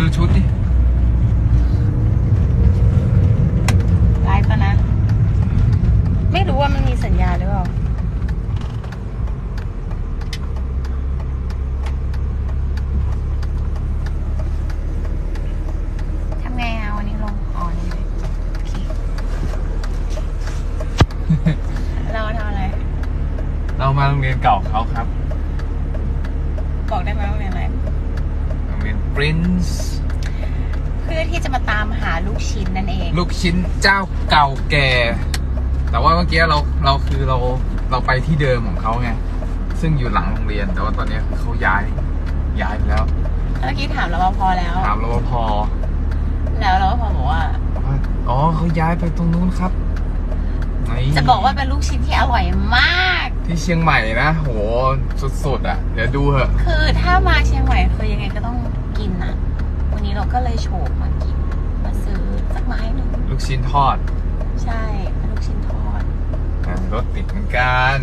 ดูชุดดิไลฟ์ปะนะ ไม่รู้ว่ามันมีสัญญาณหรือเปล่า ทำไงอะวันนี้ลงอ่อนเลยโอเค เราทำอะไร เรามาโรงเรียนเก่าเขาครับ บอกได้ไหมว่าเป็นอะไร โรงเรียน Prince เพื่อที่จะมาตามหาลูกชิ้นนั่นเอง ลูกชิ้นเจ้าเก่าแก่ แต่ว่าเมื่อกี้เราเราคือเราเราไปที่เดิมของเขาไง ซึ่งอยู่หลังโรงเรียน แต่ว่าตอนนี้เขาย้ายย้ายไปแล้ว เมื่อกี้ถามรปภแล้ว ถามรปภแล้วรปภบอกว่าว่าอ๋อเขาย้ายไปตรงนู้นครับไหนจะบอกว่าเป็นลูกชิ้นที่อร่อยมาก ที่เชียงใหม่นะ โหสุดๆอะ เดี๋ยวดูเหอะ คือถ้ามาเชียงใหม่คือยังไงก็ต้องกินอะวั นนี้เราก็เลยโฉบมากิน มาซื้อสักไม้หนึ่งลูกชิ้นทอดใช่เป็นลูกชิ้นทอดอะรถติดเหมือนกัน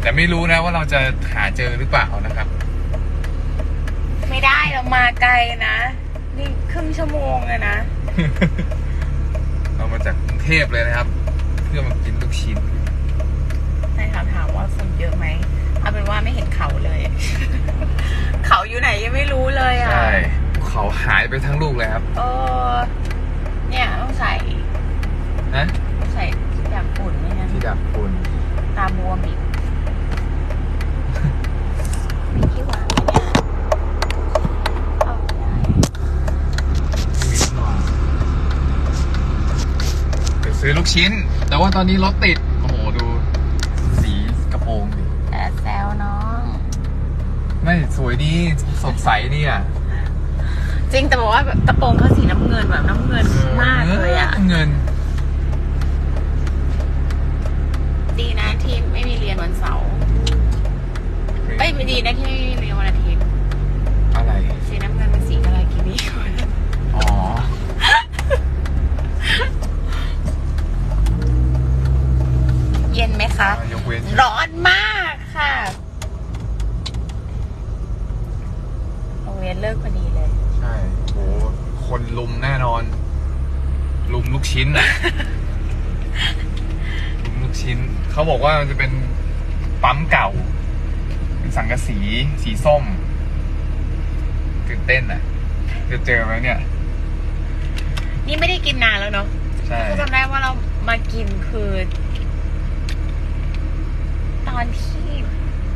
แต่ไม่รู้นะว่าเราจะหาเจอหรือเปล่านะครับ ไม่ได้เรามาไกลนะ นี่ครึ่งชั่วโมงเลยนะ เรามาจากกรุงเทพเลยนะครับ เพื่อมากินลูกชิ้นนายถามถามว่าคนเยอะไหม เอาเป็นว่าไม่เห็นเขาเลย เขาอยู่ไหนยังไม่รู้เลยอะใช่เขาหายไปทั้งลูกเลยครับ เออเนี่ยต้องใส่นะต้องใส่แบบปุ่นไม่งั้นที่ดับคุณตาบวมอีกมีที่วางไหมเนี่ยเอาได้นิดหน่อยไปซื้อลูกชิ้น แต่ว่าตอนนี้รถติด โอ้โห ดู สีกระโปรงดิ แต่แซวน้อง ไม่สวยดีสดใสดีอะจริงแต่บอกว่าแบบกระโปรงเขาสีน้ำเงินแบบน้ำเงินมากเลยอะ เงิน ดีนะที่ไม่มีเรียนวันเสาร์เอ้ยไม่ดีนะที่ไม่มีเรียนวันอาทิตย์อะไร สีน้ำเงินเป็นสีอะไรกินี่อ๋อ เย็นไหมคะ ยกเว้นร้อนมาก ค่ะ โรงเรียนเลิกพอดีเลย ใช่โหคนลุมแน่นอน ลุมลูกชิ้นอะลุมลูกชิ้น เขาบอกว่ามันจะเป็นปั๊มเก่า เป็นสังกะสีสีส้มตื่นเต้นอะจะเจอไหมเนี่ย นี่ไม่ได้กินนานแล้วเนาะใช่ ก็จำได้ว่าเรามากินคือต อนที่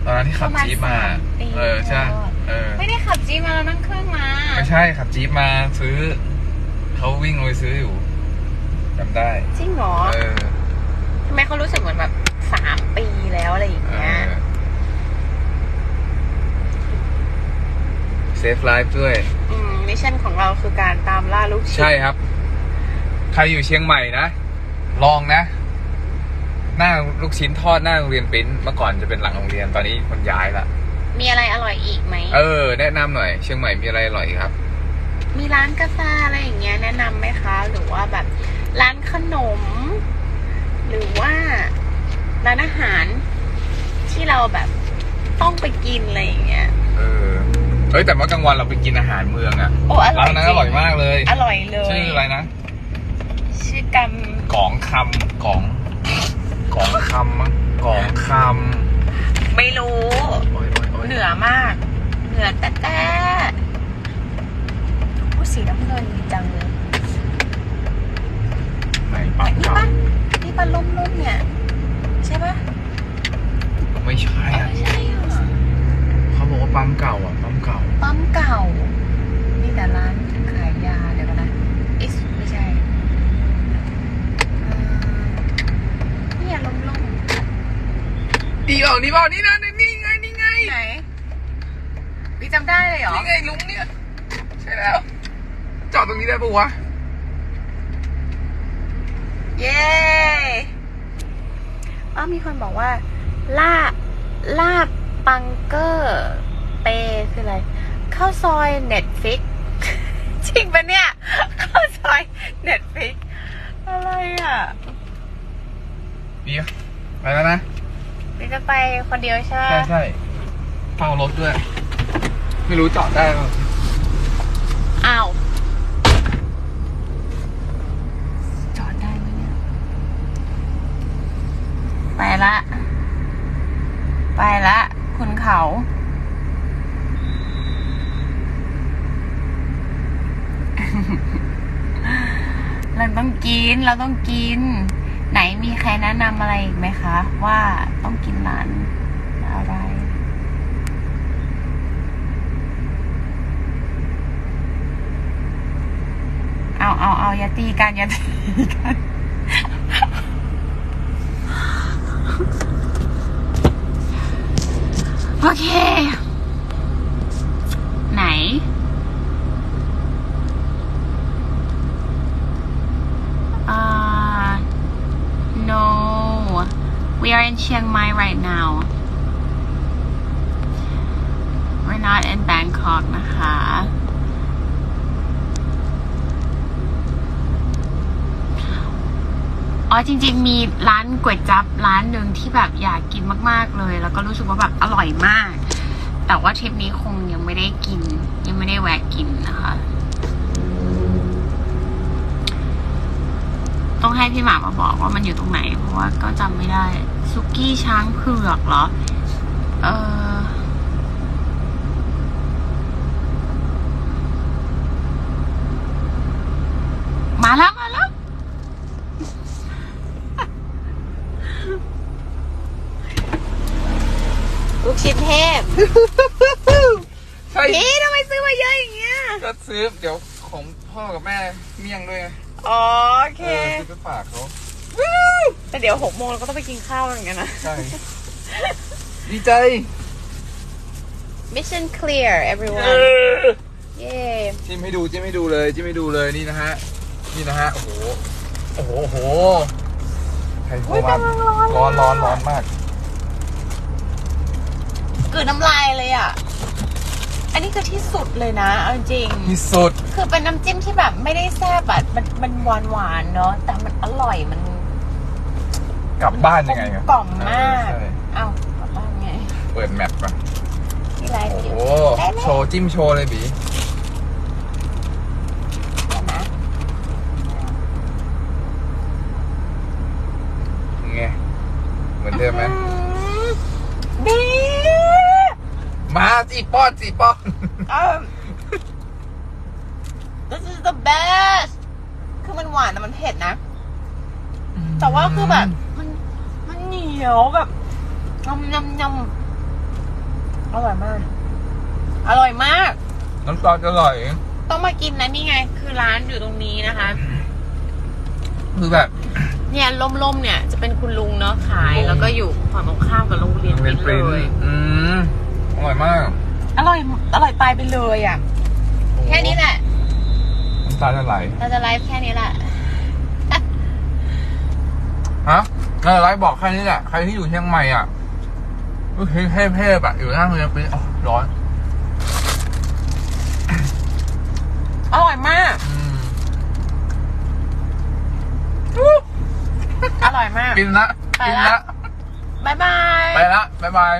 ตอนนั้นที่ขับประมาณจี๊ปมาสามปีเออใช่แล้วอะเออ ไม่ได้ขับจีปมาเรานั่งเครื่องมา ไม่ใช่ขับจี๊ปมาซื้อ เขาวิ่งลงไปซื้ออยู่จำได้ จริงเหรอ เออทำไมเขารู้สึกเหมือนแบบสามปีแล้วอะไรอย่างเอเงี้ยอเซฟไลฟ์ด้วย อืมมิชชั่นของเราคือการตามล่าลูกชิ้นใช่ครับ ใครอยู่เชียงใหม่นะ ลองนะ หน้าลูกชิ้นทอดหน้าโรงเรียนปริ้นเมื่อก่อนจะเป็นหลังโรงเรียนตอนนี้คนย้ายละมีอะไรอร่อยอีกไหม เออ แนะนำหน่อย เชียงใหม่มีอะไรอร่อยครับ มีร้านกาแฟอะไรอย่างเงี้ยแนะนำไหมคะ หรือว่าแบบร้านขนม หรือว่าร้านอาหารที่เราแบบต้องไปกินอะไรอย่างเงี้ย เออเฮ้ยแต่เมื่อกลางวันเราไปกินอาหารเมืองอะโอ้อร่อยร้านนั้นจอร่อยมากเลย อร่อยเลยชื่ออะไรนะชื่อกันกองคำกอง กองคำมั้งกองคไม่รู้ำโอ้ยโอ้ยโอ้ยเหนือมาก เหนือแต่แต่ผู้สีน้ำเงินดีจังเลยไหนปั๊มนี่เก่าปะนี่ปะลุ่มๆเนี่ย ใช่ปะไม่ใช่เอออะใช่อะเขาบอกว่าปั๊มเก่าอะปั๊มเก่า ปั๊มเก่า มีแต่ร้านขายยาเดี๋ยวก่อนนะเอ๊ะไม่ใช่เอ่อเนี่ยลม ดีเปล่านี่เปล่านี่นะนี่ไงนี่ไงๆไหนพี่จำได้เลยเหรอ นี่ไงลุงเนี่ยใช่แล้ว จอดตรงนี้ได้ปะวะเย้อ้าวมีคนบอกว่าลาบลาบปังเกอร์เปคืออะไรข้าวซอยเน็ตฟิกจริงปะเนี่ยข้าวซอยเน็ตฟิกอะไรอะ ดีอะไปแล้วนะ นี่จะไปคนเดียวใช่ไหมใช่ใช่เฝ้ารถด้วย ไม่รู้จอดได้ป่ะอ้าว จอดได้ไหมเนี่ย ไปละ ไปละคุณเขาเราต้องกิน เราต้องกิน ไหนมีใครแนะนำอะไรอีกไหมคะ ว่าต้องกินร้านอะไร เอาเอาเอาอย่าตีกันอย่าตีกันโอเค ไหน อ่า no we are in Chiang Mai right now we're not in Bangkok นะคะ อ๋อ จริง ๆ มีร้านก๋วยจั๊บร้านหนึ่งที่แบบอยากกินมากๆเลย แล้วก็รู้สึกว่าแบบอร่อยมาก แต่ว่าทริปนี้คงยังไม่ได้กิน ยังไม่ได้แวะกินนะคะ ต้องให้พี่หมามาบอกว่ามันอยู่ตรงไหน เพราะว่าก็จำไม่ได้ซุกี้ช้างเผือกเหรอ เออมาแล้วมาแล้ว ชิ้นเทพใช่พี่ทำไมซื้อมาเยอะอย่างเงี้ย ก็ซื้อเดี๋ยวของพ่อกับแม่เมี่ยงด้วยไงอ๋อโอเค เออซื้อไปฝากเขาแต่เดี๋ยวหกโมงเราก็ต้องไปกินข้าวเหมือนกันนะ ใช่ ดีใจ Mission clear เอ everyone อเย้จิ้มให้ดูจิ้มให้ดูเลยจิ้มให้ดูเลยนี่นะฮะนี่นะฮะโอ้โหโอ้โหโอ้โหใครโทรมาร้อนร้อนร้อนมาก กืนน้ำลายเลยอะ อันนี้คือที่สุดเลยนะเอาจริง ที่สุด คือเป็นน้ำจิ้มที่แบบไม่ได้แซ่บอะมันมันหวานหวานๆเนาะ แต่มันอร่อยมันกลับบ้านยังไงครับกล่อมมาก เออใช่เอ้ากลับบ้านไงเปิดแมปก่อนที่ไลฟ์โอ้อโหยู่ได้ไหมโชว์จิ้มโชว์เลยบีเดี๋ยวนะไงเหมือนเดิมไหมดีมาจีป้อนจีป้อนเอิ่ม this is the best คือมันหวานแต่มันเผ็ดนะ แต่ว่าคือแบบมันมันเหนียวแบบยำยำยำอร่อยมาก อร่อยมาก น้ำซอสอร่อย ต้องมากินนะนี่ไง คือร้านอยู่ตรงนี้นะคะ คือแบบ เนี่ยล่มๆเนี่ย จะเป็นคุณลุงเนาะขายลุงแล้วก็อยู่ฝั่งตรงข้ามกับโรงเรียนโรงเรียนปเลริ้นยอืมอร่อย มากอร่อยอร่อยตายไปเลยอะ แค่นี้แหละน้ำตาจะไหลเราจะไลฟ์แค่นี้แหละฮะเออไลฟ์บอกแค่นี้แหละ ใครที่อยู่เชียงใหม่อะก็คือเทพๆอะอยู่หน้าโรงเรียนปริ้นอ๋อร้อนอร่อยมาก อืมอร่อยมาก กินละไปกินละ ละบ๊ายบาย ไปละบ๊ายบาย